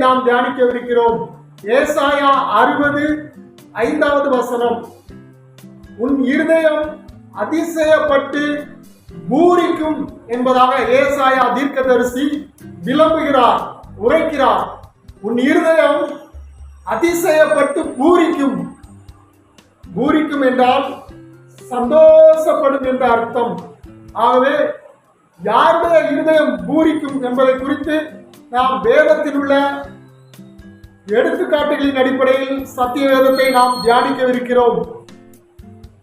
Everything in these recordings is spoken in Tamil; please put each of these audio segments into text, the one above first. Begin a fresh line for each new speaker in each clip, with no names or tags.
நாம் தியானிக்கவிருக்கிறோம். ஏசாயா அறுபது ஐந்தாவது வசனம். உன் இருதயம் அதிசயப்பட்டு பூரிக்கும் என்பதாக ஏசாயா தீர்க்கதரிசி விளம்புகிறார் உரைக்கிறார். உன் இருதயம் அதிசயப்பட்டு பூரிக்கும். பூரிக்கும் என்றால் சந்தோஷப்படும் என்ற அர்த்தம். ஆகவே யாருடைய இருதயம் பூரிக்கும் என்பதை குறித்து நாம் வேதத்தில் உள்ள எடுத்துக்காட்டுகளின் அடிப்படையில் சத்திய வேதத்தை நாம் தியானிக்கவிருக்கிறோம்.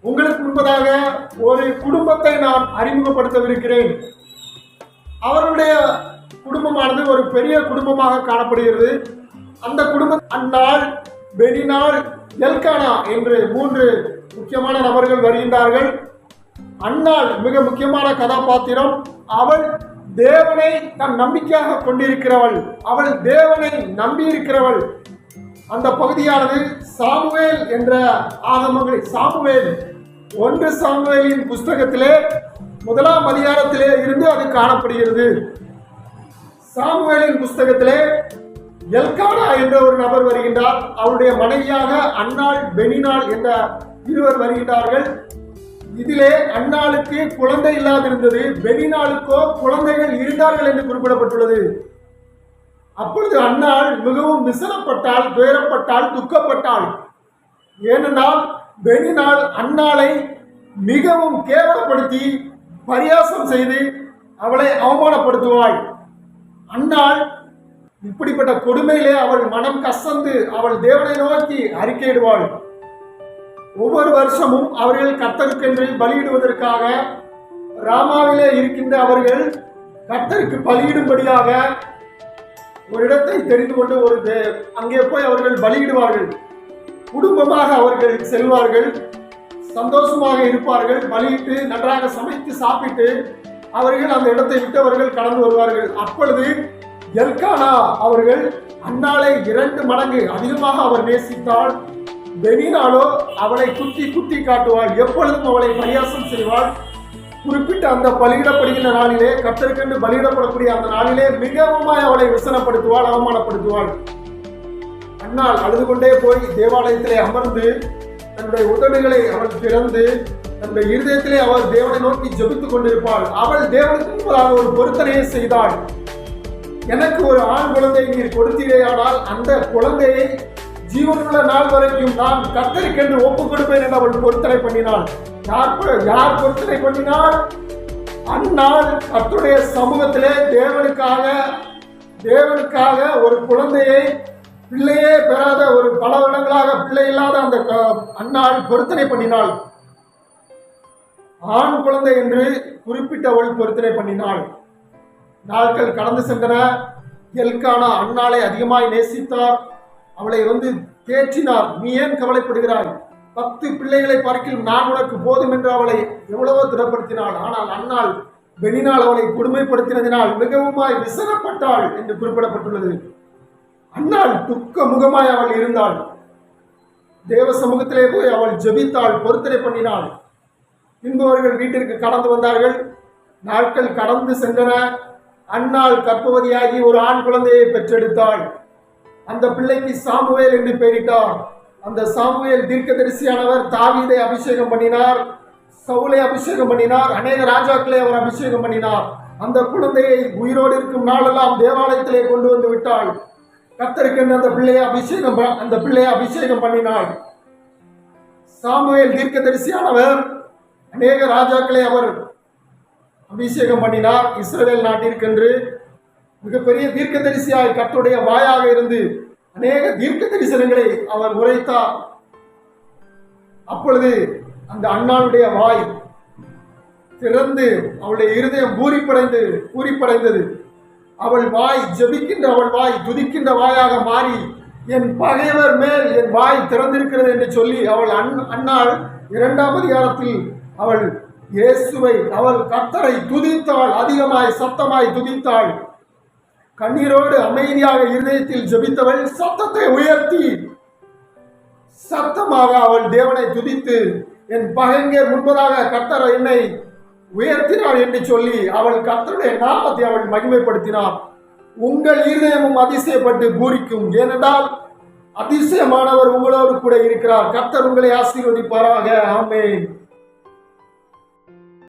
உங்களுக்கு முன்பதாக ஒரு குடும்பத்தை நான் அறிமுகப்படுத்தவிருக்கிறேன். அவருடைய குடும்பமானது ஒரு பெரிய குடும்பமாக காணப்படுகிறது. அந்த குடும்ப அந்நாள் பெனிநாள் எல்கானா என்று மூன்று முக்கியமான நபர்கள் வருகின்றார்கள். அன்னாள் மிக முக்கியமான கதாபாத்திரம். அவள் தேவனை தன் நம்பிக்கையாக கொண்டிருக்கிறவள். அவள் தேவனை நம்பியிருக்கிறவள். அந்த பகுதியானது சாமுவேல் என்ற ஆகமங்களை சாமுவேல். ஒன்று சாமுவேலின் புஸ்தகத்திலே முதலாம் அதிகாரத்திலே இருந்து அது காணப்படுகிறது. சாமுவேலின் புஸ்தகத்திலே எல்கானா என்ற ஒரு நபர் வருகின்றார். அவருடைய மனைவியாக அன்னாள் பெனினாள் என்ற இருவர் வருகின்றார்கள். இதிலே அந்நாளுக்கு குழந்தை இல்லாதிருந்தது வெளிநாளுக்கோ குழந்தைகள் இருந்தார்கள் என்று குறிப்பிடப்பட்டுள்ளது. அப்பொழுது அன்னாள் மிகவும் விசனப்பட்டால் துயரப்பட்டால் துக்கப்பட்டாள். ஏனென்றால் வெளிநாள் அன்னாளை மிகவும் கேவலப்படுத்தி பரியாசம் செய்து அவளை அவமானப்படுத்துவாள். அன்னாள் இப்படிப்பட்ட கொடுமையிலே அவள் மனம் கசந்து அவள் தேவனை நோக்கி அறிக்கையிடுவாள். ஒவ்வொரு வருஷமும் அவர்கள் கர்த்தருக்கென்று பலியிடுவதற்காக ராமாவிலே இருக்கின்ற அவர்கள் கர்த்தருக்கு பலியிடும்படியாக ஒரு இடத்தை தெரிந்து கொண்டு ஒரு அங்கே போய் அவர்கள் பலியிடுவார்கள். குடும்பமாக அவர்கள் செல்வார்கள். சந்தோஷமாக இருப்பார்கள். பலியிட்டு நன்றாக சமைத்து சாப்பிட்டு அவர்கள் அந்த இடத்தை விட்டு அவர்கள் கடந்து வருவார்கள். அப்பொழுது எல்கானா அவர்கள் அன்னாலே இரண்டு மடங்கு அதிகமாக அவர் நேசித்தால் பெனினாலோ அவளை குத்தி குத்தி காட்டுவாள். எப்பொழுதும் அவளை பரியாசம் செய்வாள். குறிப்பிட்ட அந்த பலியிடப்படுகின்ற நாளிலே கத்தருக்கென்று பலியிடப்படக்கூடிய அந்த நாளிலே மிகவுமாய் அவளை விசனப்படுத்துவாள் அவமானப்படுத்துவாள். அன்னாள் அழுது கொண்டே போய் தேவாலயத்திலே அமர்ந்து தன்னுடைய உதடுகளை அவள் திறந்து தன்னுடைய இருதயத்திலே அவள் தேவனை நோக்கி ஜெபித்துக் கொண்டிருப்பாள். அவள் தேவனுக்கு முன்பதாக ஒரு பொருத்தனையை செய்தாள். எனக்கு ஒரு ஆண் குழந்தை நீர் கொடுத்தீரேயானால் அந்த குழந்தையை ஜீவனுள்ள நாள் வரைக்கும் நான் கத்தரிக்கென்று ஒப்பு கொடுப்பேன் என்று அவள் பொருத்தனை பண்ணினாள். யார் யார் பொருத்தனை பண்ணினாள்? அந்நாள் கத்துடைய சமூகத்திலே தேவனுக்காக தேவனுக்காக ஒரு குழந்தையை பிள்ளையே பெறாத ஒரு பல வருடங்களாக பிள்ளை இல்லாத அந்த க- அன்னாள் பொருத்தனை பண்ணினாள். ஆண் குழந்தை என்று குறிப்பிட்டவள் பொருத்தனை பண்ணினாள். நாட்கள் கடந்து சென்றன. எல்கானா அன்னாளை அதிகமாய் நேசித்தார். அவளை வந்து தேற்றினார். நீ ஏன் கவலைப்படுகிறாய்? பத்து பிள்ளைகளை பார்க்கிலும் நான் உனக்கு போதும் என்று அவளை எவ்வளவோ திடப்படுத்தினாள். ஆனால் அன்னால் பெனினால் அவளை கொடுமைப்படுத்தினதினால் மிகவுமாய் விசனப்பட்டாள் என்று குறிப்பிடப்பட்டுள்ளது. அண்ணாள் துக்க முகமாய் அவள் இருந்தாள். தேவ சமூகத்திலே போய் அவள் ஜெபித்தாள் பொருத்தனை பண்ணினாள். இன்பவர்கள் வீட்டிற்கு கடந்து வந்தார்கள். நாட்கள் கடந்து சென்றன. அன்னாள் கற்பவதியாகி ஒரு ஆண் குழந்தையை பெற்றெடுத்தாள். அந்த பிள்ளைக்கு சாமுவேல் என்று பெயரிட்டார். அந்த சாமுவேல் தீர்க்கதரிசியானவர் தாவீதை அபிஷேகம் பண்ணினார். சவுலை அபிஷேகம் பண்ணினார். அநேக ராஜாக்களை அவர் அபிஷேகம் பண்ணினார். அந்த குழந்தையை உயிரோடு இருக்கும் நாளெல்லாம் தேவாலயத்திலே கொண்டு வந்து விட்டாள். கத்தருக்கென்று அந்த பிள்ளையை அபிஷேகம் அந்த பிள்ளையை அபிஷேகம் பண்ணினாள். சாமுவேல் தீர்க்கதரிசியானவர் அநேக ராஜாக்களை அவர் அபிஷேகம் பண்ணினார். இஸ்ரேல் நாட்டிற்கென்று மிகப்பெரிய தீர்க்கதரிசியாய் கர்த்தருடைய வாயாக இருந்து அநேக தீர்க்க தரிசனங்களை அவர் உரைத்தார். அப்பொழுது அந்த அண்ணாளுடைய வாய் திறந்து அவளுடைய இருதயம் பூரிப்படைந்து பூரிப்படைந்தது. அவள் வாய் ஜெபிக்கின்ற அவள் வாய் துதிக்கின்ற வாயாக மாறி என் பகைவர் மேல் என் வாய் திறந்திருக்கிறது என்று சொல்லி அவள் அன் அன்னாள் இரண்டாம் அதிகாரத்தில் அவள் இயேசுவை அவள் கத்தரை துதித்தாள் அதிகமாய் சத்தமாய் துதித்தாள். கண்ணீரோடு அமைதியாக இருதயத்தில் ஜபித்தவள் சத்தத்தை உயர்த்தி சத்தமாக அவள் தேவனை துதித்து என் பகைஞர் முன்பதாக கர்த்தர் என்னை உயர்த்தினாள் என்று சொல்லி அவள் கர்த்தருடைய நாமத்தை அவள் மகிமைப்படுத்தினார் உங்கள் இருதயமும் அதிசயப்பட்டு பூரிக்கும். ஏனென்றால் அதிசயமானவர் உங்களோடு கூட இருக்கிறார். கர்த்தர் உங்களை ஆசீர்வதிப்பாராக. ஆமேன்.